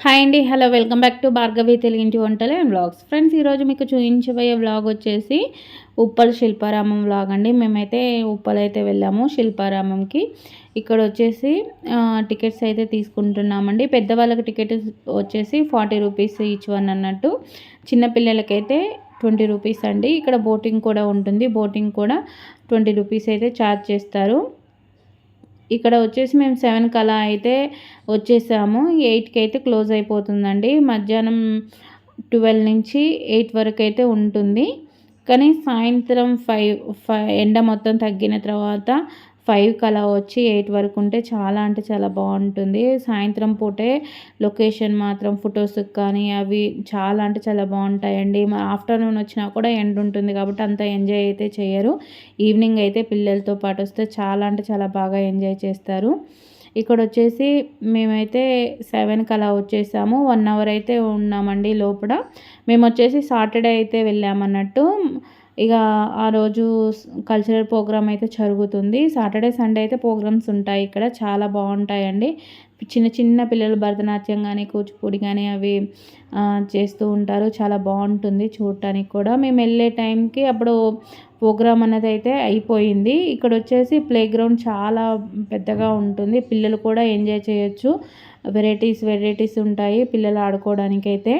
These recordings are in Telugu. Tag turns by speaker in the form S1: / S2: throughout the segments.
S1: హాయ్ అండి hello welcome back to Bhargavi తెలుగింటి వంటలు అండ్ వ్లాగ్స్. ఫ్రెండ్స్ ఈరోజు మీకు చూపించబోయే వ్లాగ్ వచ్చేసి ఉప్పల్ శిల్పారామం వ్లాగ్ అండి. మేమైతే ఉప్పల్ అయితే వెళ్ళాము శిల్పారామంకి. ఇక్కడ వచ్చేసి టికెట్స్ అయితే తీసుకుంటున్నామండి. పెద్దవాళ్ళకి టికెట్ వచ్చేసి ఫార్టీ రూపీస్ ఈచ్ వన్ అన్నట్టు. చిన్నపిల్లలకైతే ట్వంటీ రూపీస్ అండి. ఇక్కడ బోటింగ్ కూడా ఉంటుంది. బోటింగ్ కూడా ట్వంటీ రూపీస్ అయితే ఛార్జ్ చేస్తారు. ఇక్కడ వచ్చేసి మేము సెవెన్కి అలా అయితే వచ్చేసాము. ఎయిట్కి అయితే క్లోజ్ అయిపోతుందండి. మధ్యాహ్నం ట్వెల్వ్ నుంచి ఎయిట్ వరకు అయితే ఉంటుంది. కానీ సాయంత్రం ఫైవ్ ఫైవ్ ఎండ మొత్తం తగ్గిన తర్వాత ఫైవ్కి అలా వచ్చి ఎయిట్ వరకు ఉంటే చాలా అంటే చాలా బాగుంటుంది. సాయంత్రం పూటే లొకేషన్ మాత్రం ఫొటోస్కి కానీ అవి చాలా అంటే చాలా బాగుంటాయండి. ఆఫ్టర్నూన్ వచ్చినా కూడా ఎండ్ ఉంటుంది కాబట్టి అంత ఎంజాయ్ అయితే చేయరు. ఈవినింగ్ అయితే పిల్లలతో పాటు వస్తే చాలా అంటే చాలా బాగా ఎంజాయ్ చేస్తారు. ఇక్కడ వచ్చేసి మేమైతే సెవెన్కి అలా వచ్చేసాము. వన్ అవర్ అయితే ఉన్నామండి లోపల. మేము వచ్చేసి సాటర్డే అయితే వెళ్ళామన్నట్టు. ఇక ఆ రోజు కల్చరల్ ప్రోగ్రామ్ అయితే జరుగుతుంది. సాటర్డే సండే అయితే ప్రోగ్రామ్స్ ఉంటాయి ఇక్కడ. చాలా బాగుంటాయండి. చిన్న చిన్న పిల్లలు భరతనాట్యం కానీ కూచిపూడి కానీ అవి చేస్తూ ఉంటారు. చాలా బాగుంటుంది చూడటానికి కూడా. మేము వెళ్ళే టైంకి అప్పుడు ప్రోగ్రామ్ అనేది అయితే అయిపోయింది. ఇక్కడ వచ్చేసి ప్లే గ్రౌండ్ చాలా పెద్దగా ఉంటుంది. పిల్లలు కూడా ఎంజాయ్ చేయొచ్చు. వెరైటీస్ వెరైటీస్ ఉంటాయి పిల్లలు ఆడుకోవడానికి అయితే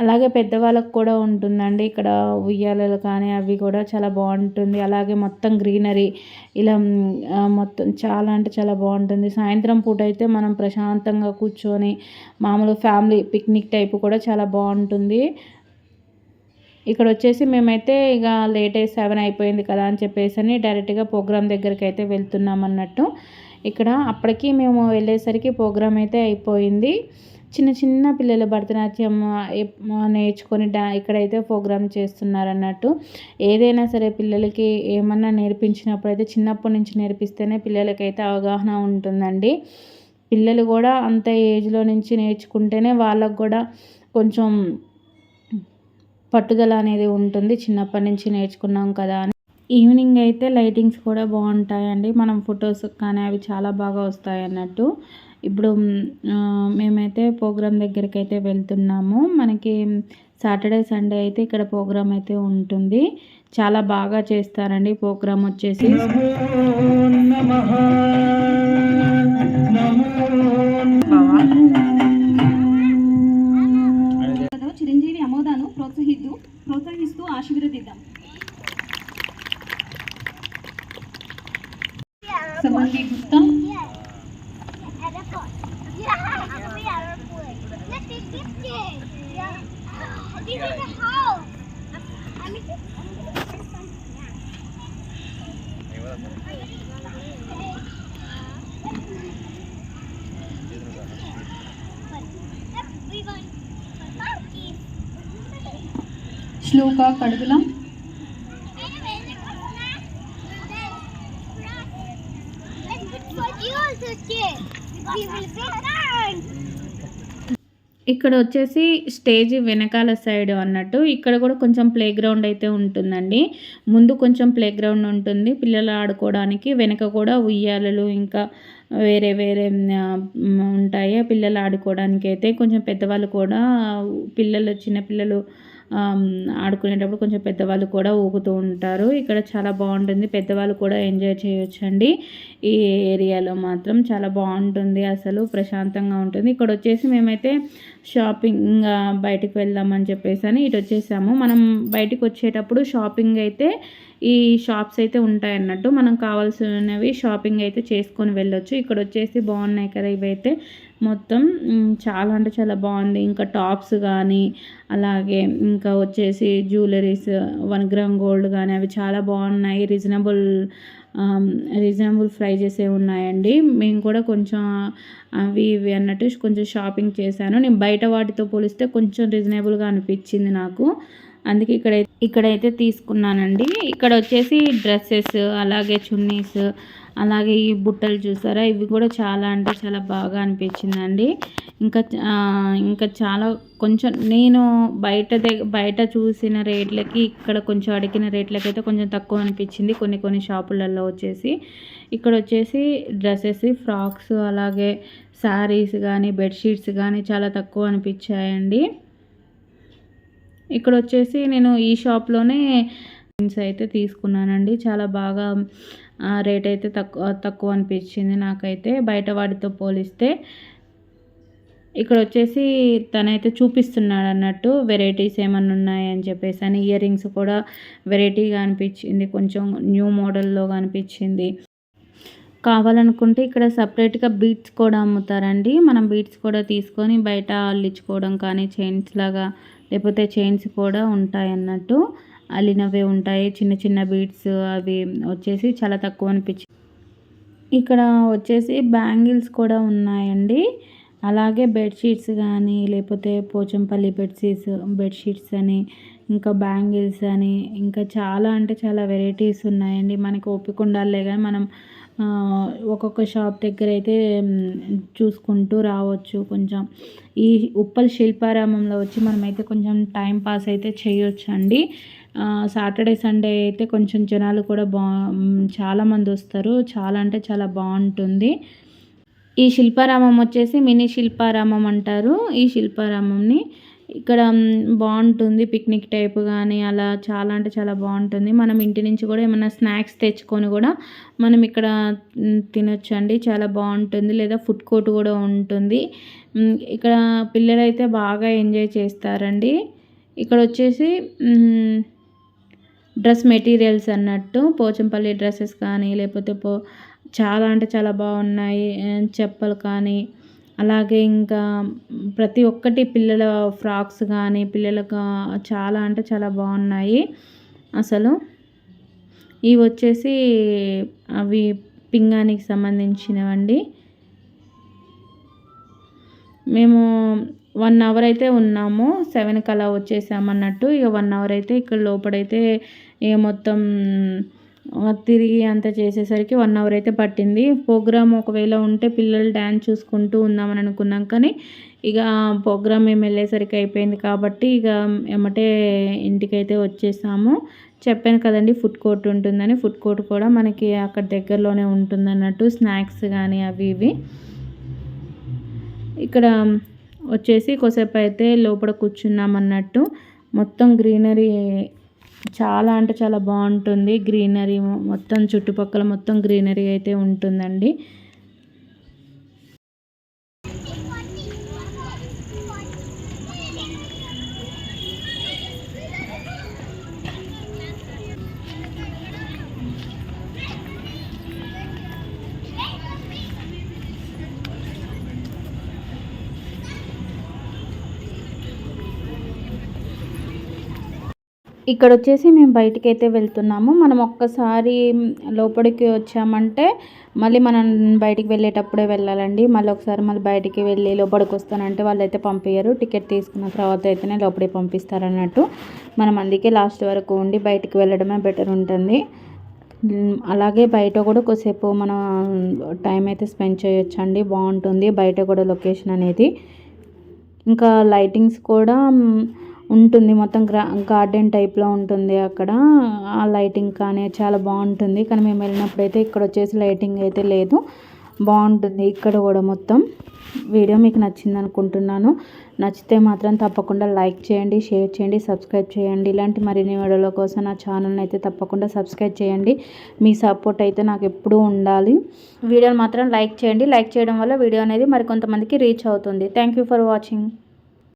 S1: అలాగే పెద్దవాళ్ళకు కూడా ఉంటుందండి. ఇక్కడ ఉయ్యాలలు కానీ అవి కూడా చాలా బాగుంటుంది. అలాగే మొత్తం గ్రీనరీ ఇలా మొత్తం చాలా అంటే చాలా బాగుంటుంది. సాయంత్రం పూట అయితే మనం ప్రశాంతంగా కూర్చొని మామూలు ఫ్యామిలీ పిక్నిక్ టైపు కూడా చాలా బాగుంటుంది. ఇక్కడ వచ్చేసి మేమైతే ఇక లేట్ అయ్యి సెవెన్ అయిపోయింది కదా అని చెప్పేసి అని డైరెక్ట్గా ప్రోగ్రామ్ దగ్గరికి అయితే వెళ్తున్నాం అన్నట్టు ఇక్కడ అప్పటికి మేము వెళ్ళేసరికి ప్రోగ్రామ్ అయితే అయిపోయింది. చిన్న చిన్న పిల్లలు భరతనాట్యం నేర్చుకొని డా ఇక్కడైతే ప్రోగ్రామ్ చేస్తున్నారు అన్నట్టు ఏదైనా సరే పిల్లలకి ఏమన్నా నేర్పించినప్పుడు అయితే చిన్నప్పటి నుంచి నేర్పిస్తేనే పిల్లలకైతే అవగాహన ఉంటుందండి. పిల్లలు కూడా అంత ఏజ్లో నుంచి నేర్చుకుంటేనే వాళ్ళకు కూడా కొంచెం పట్టుదల అనేది ఉంటుంది. చిన్నప్పటి నుంచి నేర్చుకున్నాం కదా అని. ఈవినింగ్ అయితే లైటింగ్స్ కూడా బాగుంటాయండి. మనం ఫొటోస్ కానీ అవి చాలా బాగా వస్తాయి అన్నట్టు. ఇప్పుడు మేమైతే ప్రోగ్రామ్ దగ్గరికి అయితే వెళ్తున్నాము. మనకి సాటర్డే సండే అయితే ఇక్కడ ప్రోగ్రామ్ అయితే ఉంటుంది. చాలా బాగా చేస్తారండి ప్రోగ్రామ్ వచ్చేసి.
S2: చిరంజీవి అమోదాను ప్రోత్సహిస్తూ ప్రోత్సహిస్తూ ఆశీర్వదిద్దాం. Sandy Gupta. Yes. Airport. Yeah, yeah. airport. Let's take this cake. Yeah. This is a house. I'm going
S3: श्लोक कड़गुला
S1: ఇక్కడ వచ్చేసి స్టేజ్ వెనకాల సైడ్ అన్నట్టు. ఇక్కడ కూడా కొంచెం ప్లే గ్రౌండ్ అయితే ఉంటుందండి. ముందు కొంచెం ప్లే గ్రౌండ్ ఉంటుంది. పిల్లలు ఆడుకోవడానికి వెనక కూడా ఉయ్యాలలు ఇంకా వేరే వేరే ఉంటాయి. పిల్లలు ఆడుకోవడానికి అయితే కొంచెం పెద్దవాళ్ళు కూడా పిల్లలు చిన్నపిల్లలు ఆడుకునేటప్పుడు కొంచెం పెద్దవాళ్ళు కూడా ఊగుతూ ఉంటారు. ఇక్కడ చాలా బాగుంటుంది. పెద్దవాళ్ళు కూడా ఎంజాయ్ చేయొచ్చండి. ఈ ఏరియాలో మాత్రం చాలా బాగుంటుంది. అసలు ప్రశాంతంగా ఉంటుంది. ఇక్కడ వచ్చేసి మేమైతే షాపింగ్ బయటకు వెళ్దామని చెప్పేసి అని ఇటు వచ్చేసాము. మనం బయటకు వచ్చేటప్పుడు షాపింగ్ అయితే ఈ షాప్స్ అయితే ఉంటాయి అన్నట్టు మనం కావాల్సినవి షాపింగ్ అయితే చేసుకొని వెళ్ళొచ్చు. ఇక్కడ వచ్చేసి బాగున్నాయి కదా ఇవైతే. మొత్తం చాలా అంటే చాలా బాగుంది. ఇంకా టాప్స్ కానీ అలాగే ఇంకా వచ్చేసి జ్యువెలరీస్ వన్ గ్రామ్ గోల్డ్ కానీ అవి చాలా బాగున్నాయి. రీజనబుల్ రీజనబుల్ ప్రైజెసే ఉన్నాయండి. మేము కూడా కొంచెం అవి ఇవి అన్నట్టు కొంచెం షాపింగ్ చేశాను. నేను బయట వాటితో పోలిస్తే కొంచెం రీజనబుల్గా అనిపించింది నాకు. అందుకే ఇక్కడ ఇక్కడైతే తీసుకున్నానండి. ఇక్కడ వచ్చేసి డ్రెస్సెస్ అలాగే చున్నీస్ అలాగే ఈ బుట్టలు చూసారా? ఇవి కూడా చాలా అంటే చాలా బాగా అనిపించిందండి. ఇంకా ఇంకా చాలా కొంచెం నేను బయట బయట చూసిన రేట్లకి ఇక్కడ కొంచెం అడిగిన రేట్లకి అయితే కొంచెం తక్కువ అనిపించింది. కొన్ని కొన్ని షాపులలో వచ్చేసి. ఇక్కడ వచ్చేసి డ్రెస్సెస్ ఫ్రాక్స్ అలాగే శారీస్ కానీ బెడ్షీట్స్ కానీ చాలా తక్కువ అనిపించాయండి. ఇక్కడ వచ్చేసి నేను ఈ షాప్లోనే జీన్స్ అయితే తీసుకున్నానండి. చాలా బాగా రేట్ అయితే తక్కువ తక్కువ అనిపించింది నాకైతే. బయట వాటితో పోలిస్తే ఇక్కడ వచ్చేసి తనైతే చూపిస్తున్నాడు అన్నట్టు వెరైటీస్ ఏమన్నా ఉన్నాయని చెప్పేసి అని. ఇయర్ రింగ్స్ కూడా వెరైటీగా అనిపించింది. కొంచెం న్యూ మోడల్లో అనిపించింది. కావాలనుకుంటే ఇక్కడ సపరేట్గా బీట్స్ కూడా అమ్ముతారండి. మనం బీట్స్ కూడా తీసుకొని బయట అల్లించుకోవడం కానీ చైన్స్ లాగా లేకపోతే చైన్స్ కూడా ఉంటాయి అన్నట్టు అల్లినవే ఉంటాయి. చిన్న చిన్న బీడ్స్ అవి వచ్చేసి చాలా తక్కువ అనిపించింది ఇక్కడ వచ్చేసి బ్యాంగిల్స్ కూడా ఉన్నాయండి. అలాగే బెడ్షీట్స్ కానీ లేకపోతే పోచంపల్లి బెడ్షీట్స్ బెడ్షీట్స్ అని ఇంకా బ్యాంగిల్స్ అని ఇంకా చాలా అంటే చాలా వెరైటీస్ ఉన్నాయండి. మనకి ఓపిక ఉండాలే కానీ మనం ఒక్కొక్క షాప్ దగ్గర అయితే చూసుకుంటూ రావచ్చు కొంచెం. ఈ ఉప్పల్ శిల్పారామంలో వచ్చి మనమైతే కొంచెం టైం పాస్ అయితే చేయొచ్చు అండి సాటర్డే సండే అయితే కొంచెం జనాలు కూడా బా చాలామంది వస్తారు. చాలా అంటే చాలా బాగుంటుంది. ఈ శిల్పారామం వచ్చేసి మినీ శిల్పారామం అంటారు. ఈ శిల్పారామంని ఇక్కడ బాగుంటుంది పిక్నిక్ టైప్ కానీ అలా చాలా అంటే చాలా బాగుంటుంది. మనం ఇంటి నుంచి కూడా ఏమైనా స్నాక్స్ తెచ్చుకొని కూడా మనం ఇక్కడ తినొచ్చు అండి చాలా బాగుంటుంది. లేదా ఫుడ్ కోర్ట్ కూడా ఉంటుంది. ఇక్కడ పిల్లలు అయితే బాగా ఎంజాయ్ చేస్తారండి. ఇక్కడ వచ్చేసి డ్రెస్ మెటీరియల్స్ అన్నట్టు పోచంపల్లి డ్రెస్సెస్ కానీ లేకపోతే పో చాలా అంటే చాలా బాగున్నాయి. చెప్పలు కానీ అలాగే ఇంకా ప్రతి ఒక్కటి పిల్లల ఫ్రాక్స్ కానీ పిల్లలకు చాలా అంటే చాలా బాగున్నాయి. అసలు ఇవి వచ్చేసి అవి పింగానికి సంబంధించినవండి. మేము వన్ అవర్ అయితే ఉన్నాము. సెవెన్కి అలా వచ్చేసామన్నట్టు. ఇక వన్ అవర్ అయితే ఇక్కడ లోపడైతే ఇక మొత్తం తిరిగి అంత చేసేసరికి వన్ అవర్ అయితే పట్టింది. ప్రోగ్రామ్ ఒకవేళ ఉంటే పిల్లలు డ్యాన్స్ చూసుకుంటూ ఉందామని అనుకున్నాం కానీ ఇక ప్రోగ్రామ్ మేము వెళ్ళేసరికి అయిపోయింది కాబట్టి ఇక ఎమ్మటే ఇంటికైతే వచ్చేసాము. చెప్పాను కదండి ఫుడ్ కోర్ట్ ఉంటుందని. ఫుడ్ కోర్ట్ కూడా మనకి అక్కడ దగ్గరలోనే ఉంటుంది అన్నట్టు స్నాక్స్ కానీ అవి ఇవి. ఇక్కడ వచ్చేసి కొసేపు అయితే లోపల కూర్చున్నాం అన్నట్టు మొత్తం గ్రీనరీ చాలా అంటే చాలా బాగుంటుంది. గ్రీనరీ మొత్తం చుట్టుపక్కల మొత్తం గ్రీనరీ అయితే ఉంటుందండి. ఇక్కడ వచ్చేసి మేము బయటికి అయితే వెళ్తున్నాము. మనం ఒక్కసారి లోపలికి వచ్చామంటే మళ్ళీ మనం బయటికి వెళ్ళేటప్పుడే వెళ్ళాలండి. మళ్ళీ ఒకసారి మళ్ళీ బయటికి వెళ్ళి లోపలికి వస్తానంటే వాళ్ళు అయితే పంపించరు టికెట్ తీసుకున్న తర్వాత అయితేనే లోపలికి పంపిస్తారు అన్నట్టు మనం అందుకే లాస్ట్ వరకు ఉండి బయటికి వెళ్ళడమే బెటర్ ఉంటుంది. అలాగే బయట కూడా కొద్దిసేపు మనం టైం అయితే స్పెండ్ చేయొచ్చండి. బాగుంటుంది బయట కూడా లొకేషన్ అనేది. ఇంకా లైటింగ్స్ కూడా ఉంటుంది. మొత్తం గ్రా గార్డెన్ టైప్లో ఉంటుంది అక్కడ. ఆ లైటింగ్ కానీ చాలా బాగుంటుంది. కానీ మేము వెళ్ళినప్పుడు అయితే ఇక్కడ వచ్చేసి లైటింగ్ అయితే లేదు. బాగుంటుంది ఇక్కడ కూడా మొత్తం. వీడియో మీకు నచ్చింది అనుకుంటున్నాను. నచ్చితే మాత్రం తప్పకుండా లైక్ చేయండి షేర్ చేయండి సబ్స్క్రైబ్ చేయండి. ఇలాంటి మరిన్ని వీడియోల కోసం నా ఛానల్ని అయితే తప్పకుండా సబ్స్క్రైబ్ చేయండి. మీ సపోర్ట్ అయితే నాకు ఎప్పుడూ ఉండాలి. వీడియోని మాత్రం లైక్ చేయండి. లైక్ చేయడం వల్ల వీడియో అనేది మరి కొంతమందికి రీచ్ అవుతుంది. Thank for watching.